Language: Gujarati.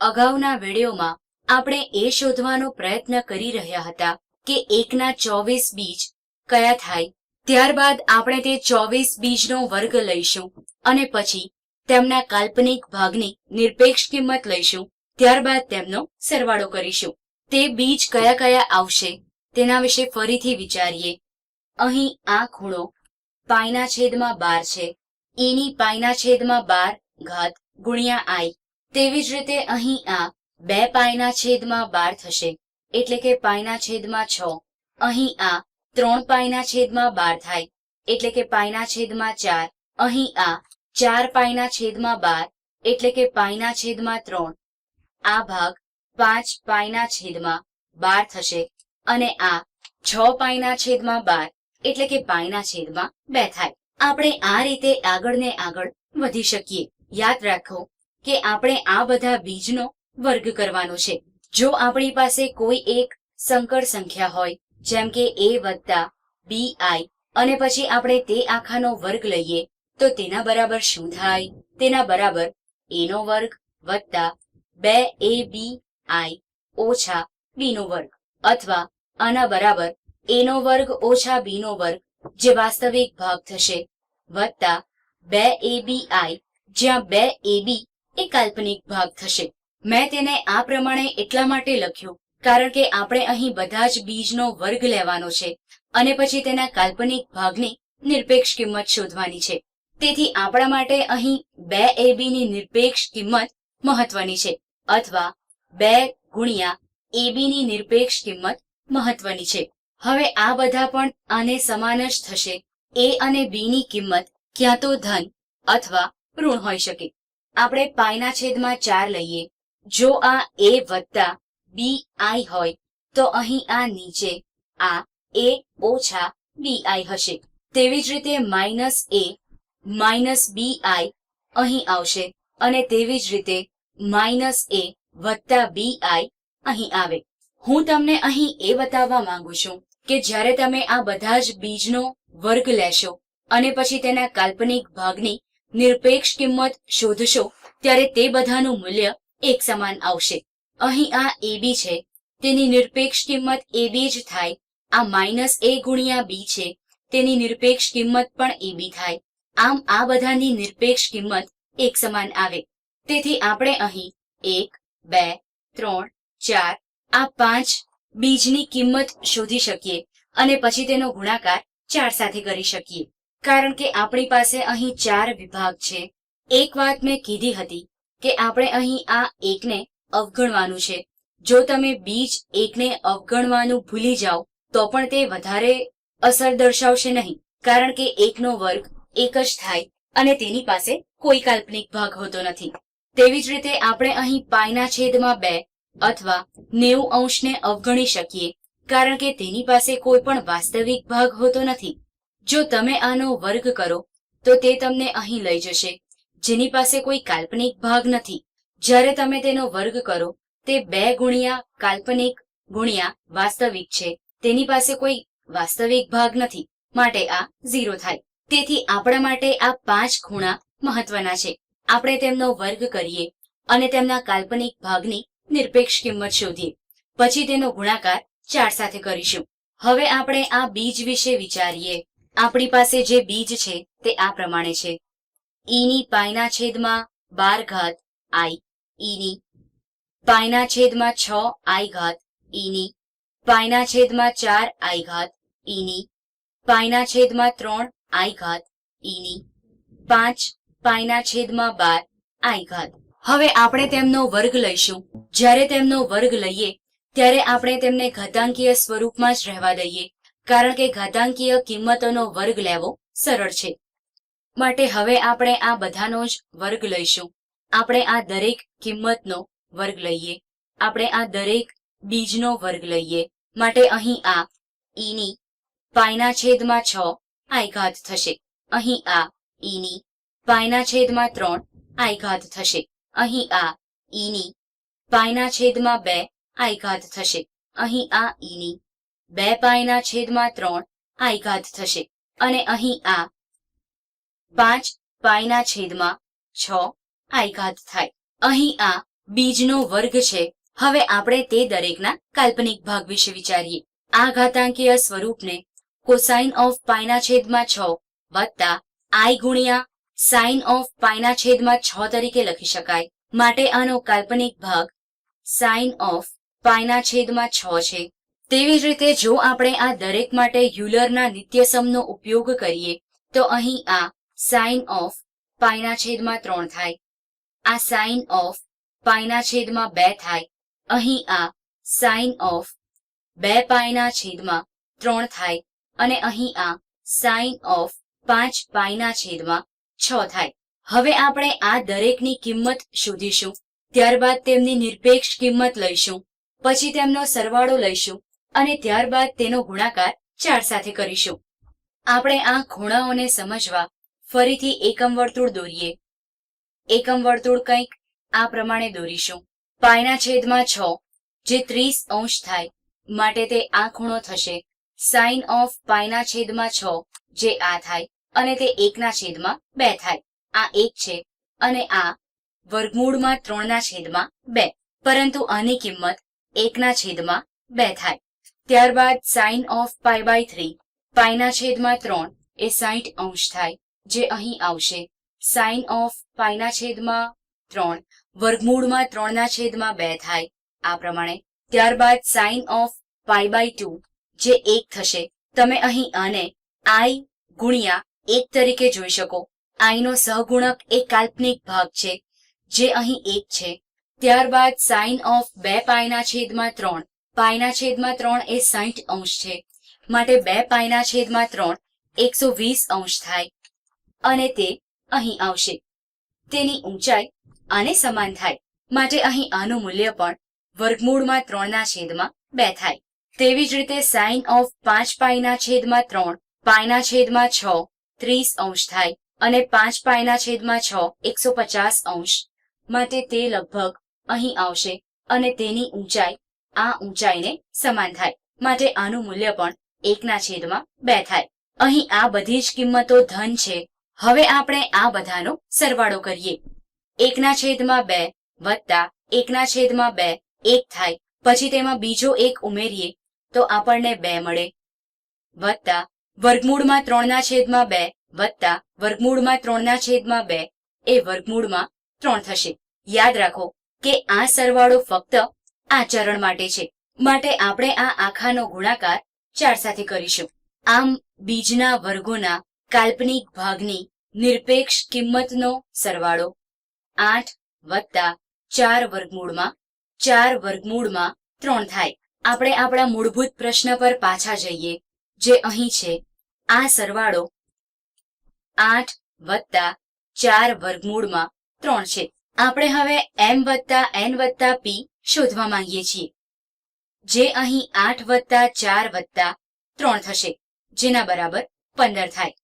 અગાઉના વિડીયોમાં આપણે એ શોધવાનો પ્રયત્ન કરી રહ્યા હતા કે એકના ચોવીસ બીજ કયા થાય. ત્યારબાદ આપણે તે ચોવીસ બીજનો વર્ગ લઈશું અને પછી તેમના કાલ્પનિક ભાગની નિરપેક્ષ કિંમત લઈશું. ત્યારબાદ તેમનો સરવાળો કરીશું. તે બીજ કયા કયા આવશે તેના વિશે ફરીથી વિચારીએ. અહીં આ ખૂણો પાઈના છેદમાં બાર છે. ઈની પાઈના છેદમાં બાર ઘાત ગુણ્યા આઈ. તેવી જ રીતે અહીં આ બે પાયના છેદમાં બાર થશે, એટલે કે પાયના છેદમાં છ. અહીં આ ત્રણ પાયના છેદમાં બાર થાય, એટલે કે પાયના છેદમાં ચાર. અહીં આ ચાર પાયના છેદમાં બાર, એટલે કે પાયના છેદમાં ત્રણ. આ ભાગ પાંચ પાયના છેદમાં બાર થશે અને આ છ પાયના છેદમાં બાર, એટલે કે પાયના છેદમાં બે થાય. આપણે આ રીતે આગળ ને આગળ વધી શકીએ. યાદ રાખો કે આપણે આ બધા બીજનો વર્ગ કરવાનો છે. જો આપણી પાસે કોઈ એક સંકર સંખ્યા હોય, જેમ કે એ વત્તા બી આઈ, અને પછી આપણે તે આખાનો વર્ગ લઈએ, તો તેના બરાબર શું થાય? તેના બરાબર એનો વર્ગ વત્તા બે એ બી આઈ ઓછા બીનો વર્ગ, અથવા આના બરાબર એનો વર્ગ ઓછા બીનો વર્ગ, જે વાસ્તવિક ભાગ થશે, વત્તા બે એ બી આઈ, જ્યાં બે એ બી એ કાલ્પનિક ભાગ થશે. મેં તેને આ પ્રમાણે એટલા માટે લખ્યું, કારણ કે આપણે અહીં બધા જ બીજનો વર્ગ લેવાનો છે અને પછી તેના કાલ્પનિક ભાગની નિરપેક્ષ કિંમત શોધવાની છે. તેથી આપણા માટે અહીં બે એ બી ની નિરપેક્ષ કિંમત મહત્વની છે, અથવા બે ગુણ્યા એ બી ની નિરપેક્ષ કિંમત મહત્વની છે. હવે આ બધા પણ આને સમાન જ થશે. એ અને બી ની કિંમત ક્યાં તો ધન અથવા ઋણ હોઈ શકે. આપણે પાઈના છેદમાં ચાર લઈએ. જો આ એ વત્તા બી આઈ હોય, તો અહીં આ નીચે આ એ ઓછા બી આઈ હશે. તેવી જ રીતે માઇનસ એ માઇનસ બી આઈ અહીં આવશે અને તેવી જ રીતે માઇનસ એ વત્તા બી આઈ અહીં આવે. હું તમને અહીં એ બતાવવા માંગુ છું કે જ્યારે તમે આ બધા જ બીજનો વર્ગ લેશો અને પછી તેના કાલ્પનિક ભાગની નિરપેક્ષ કિંમત શોધશો, ત્યારે તે બધાનું મૂલ્ય એક સમાન આવશે. અહીં આ એબી છે. તેની નિરપેક્ષ કિંમત એબી જ થાય. આ માઇનસ એ ગુણ્યા બી છે. તેની નિરપેક્ષ કિંમત પણ એબી થાય. આમ આ બધાની નિરપેક્ષ કિંમત એક સમાન આવે. તેથી આપણે અહીં એક, બે, ત્રણ, ચાર, આ પાંચ બીજની કિંમત શોધી શકીએ અને પછી તેનો ગુણાકાર ચાર સાથે કરી શકીએ. કારણ કે આપણી પાસે અહીં ચાર વિભાગ છે. એક વાત મેં કીધી હતી કે આપણે અહીં આ એકને અવગણવાનું છે. જો તમે બીજ એકને અવગણવાનું ભૂલી જાઓ, તો પણ તે વધારે અસર દર્શાવશે નહીં, કારણ કે એકનો વર્ગ એક જ થાય અને તેની પાસે કોઈ કાલ્પનિક ભાગ હોતો નથી. તેવી જ રીતે આપણે અહીં પાયના છેદમાં બે અથવા નેવું અંશને અવગણી શકીએ, કારણ કે તેની પાસે કોઈ પણ વાસ્તવિક ભાગ હોતો નથી. જો તમે આનો વર્ગ કરો, તો તે તમને અહીં લઈ જશે. જેની પાસે કોઈ કાલ્પનિક ભાગ નથી. જ્યારે તમે તેનો વર્ગ કરો, તે બે ગુણ્યા કાલ્પનિક ગુણ્યા વાસ્તવિક છે. તેની પાસે કોઈ વાસ્તવિક ભાગ નથી. માટે આ ઝીરો થાય. તેથી આપણા માટે આ પાંચ ખૂણા મહત્વના છે. આપણે તેમનો વર્ગ કરીએ અને તેમના કાલ્પનિક ભાગની નિરપેક્ષ કિંમત શોધીએ. પછી તેનો ગુણાકાર ચાર સાથે કરીશું. હવે આપણે આ બીજ વિશે વિચારીએ. આપણી પાસે જે બીજ છે, તે આ પ્રમાણે છે. ઈની પાયના છેદમાં બાર ઘાત આઈ. ઈની પાયના છેદમાં છ આઈ ઘાત ઈની. પાયના છેદમાં ચાર આઈ ઘાત ઈની. પાયના છેદમાં ત્રણ આઈ ઘાત ઈની. પાંચ પાયના છેદમાં બાર આઈ ઘાત. હવે આપણે તેમનો વર્ગ લઈશું. જ્યારે તેમનો વર્ગ લઈએ, ત્યારે આપણે તેમને ઘાતાંકીય સ્વરૂપમાં જ રહેવા દઈએ. કારણ કે ઘાતાંકીય કિંમતોનો વર્ગ લેવો સરળ છે. માટે હવે આપણે આ બધાનો જ વર્ગ લઈશું. આપણે આ દરેક કિંમતનો વર્ગ લઈએ. આપણે આ દરેક બીજનો વર્ગ લઈએ. માટે અહીં આ ઈની પાયના છેદમાં છ આયઘાત થશે. અહીં આ ઈની પાયના છેદમાં ત્રણ આયઘાત થશે. અહીં આ ઈની પાયના છેદમાં બે આઈઘાત થશે. અહીં આ ઈની બે પાયના છેદમાં ત્રણ ઘાત થશે. અને અહીં આ પાંચ પાયના છેદમાં છ ઘાત થાય. અહીં આ બીજનો વર્ગ છે. હવે આપણે તે દરેકના કાલ્પનિક ભાગ વિશે વિચારીએ. આ ઘાતાંકીય સ્વરૂપને કોસાઇન ઓફ પાયના છેદમાં છ વત્તા આઈ ગુણ્યા સાઇન ઓફ પાયના છેદમાં છ તરીકે લખી શકાય. માટે આનો કાલ્પનિક ભાગ સાઇન ઓફ પાયના છેદમાં છ છે. તેવી જ રીતે જો આપણે આ દરેક માટે યુલરના નિત્યસમનો ઉપયોગ કરીએ, તો અહીં આ સાઇન ઓફ પાઈના છેદમાં ત્રણ થાય. આ સાઇન ઓફ પાઈના છેદમાં બે થાય. અહીં આ સાઇન ઓફ બે પાઈના છેદમાં ત્રણ થાય અને અહીં આ સાઇન ઓફ પાંચ પાઈના છેદમાં છ થાય. હવે આપણે આ દરેકની કિંમત શોધીશું, ત્યારબાદ તેમની નિરપેક્ષ કિંમત લઈશું, પછી તેમનો સરવાળો લઈશું અને ત્યારબાદ તેનો ગુણાકાર ચાર સાથે કરીશું. આપણે આ ખૂણાઓને સમજવા ફરીથી એકમ વર્તુળ દોરીએ. એકમ વર્તુળ કંઈક આ પ્રમાણે દોરીશું. પાયના છેદમાં છ, જે ત્રીસ અંશ થાય, માટે તે આ ખૂણો થશે. સાઇન ઓફ પાયના છેદમાં છ, જે આ થાય, અને તે એકના છેદમાં બે થાય. આ એક છે, અને આ વર્ગમૂળમાં ત્રણના છેદમાં બે, પરંતુ આની કિંમત એકના છેદમાં બે થાય. ત્યારબાદ sine of pi by three, પાઈના છેદમાં ત્રણ એ સાઈઠ અંશ થાય, જે અહીં આવશે. સાઇન ઓફ પાઈના છેદમાં ત્રણ, વર્ગમૂળમાં ત્રણના છેદમાં બે થાય, આ પ્રમાણે. ત્યારબાદ sine of pi by two, જે એક થશે. તમે અહીં આને આઈ ગુણ્યા એક તરીકે જોઈ શકો. આઈનો સહગુણક એ કાલ્પનિક ભાગ છે, જે અહીં એક છે. ત્યારબાદ સાઇન ઓફ બે પાયના છેદમાં ત્રણ પાયના છેદમાં ત્રણ એ સાઈઠ અંશ છે. માટે બે પાયના છેદમાં ત્રણ એકસો વીસ અંશ થાય. અને તે અહીં આવશે. તેની ઊંચાઈ આને સમાન થાય. માટે અહીં આનું મૂલ્ય પણ વર્ગમૂળમાં ત્રણના છેદમાં બે થાય. તેવી જ રીતે સાઇન ઓફ પાંચ પાયના છેદમાં ત્રણ, પાયના છેદમાં છ, ત્રીસ અંશ થાય. અને પાંચ પાયના છેદમાં છ, એકસો પચાસ અંશ. માટે તે લગભગ અહીં આવશે. અને તેની ઊંચાઈ આ ઊંચાઈને સમાન થાય. માટે આનું મૂલ્ય પણ એકના છેદમાં બે થાય. અહીં આ બધી જ કિંમતો ધન છે. હવે આપણે આ બધાનો સરવાળો કરીએ. એકના છેદમાં બે વત્તા એકના છેદમાં બે એક થાય. પછી તેમાં બીજો એક ઉમેરીએ તો આપણને બે મળે. વત્તા વર્ગમૂળમાં ત્રણના છેદમાં બે વત્તા વર્ગમૂળમાં ત્રણના છેદમાં બે એ વર્ગમૂળમાં ત્રણ થશે. યાદ રાખો કે આ સરવાળો ફક્ત આ ચરણ માટે છે. માટે આપણે આ આખાનો ગુણાકાર ચાર સાથે કરીશું. આમ, બીજના વર્ગોના કાલ્પનિક ભાગની નિરપેક્ષ કિંમતનો સરવાળો આઠ વત્તા ચાર વર્ગમૂળમાં ચાર વર્ગમૂળમાં ત્રણ થાય. આપણે આપણા મૂળભૂત પ્રશ્ન પર પાછા જઈએ, જે અહીં છે. આ સરવાળો આઠ વત્તા ચાર વર્ગમૂળમાં ત્રણ છે. આપણે હવે એમ વત્તા એન વત્તા પી શોધવા માંગીએ છીએ. જે અહીં આઠ વત્તા ચાર વત્તા ત્રણ થશે, જેના બરાબર પંદર થાય.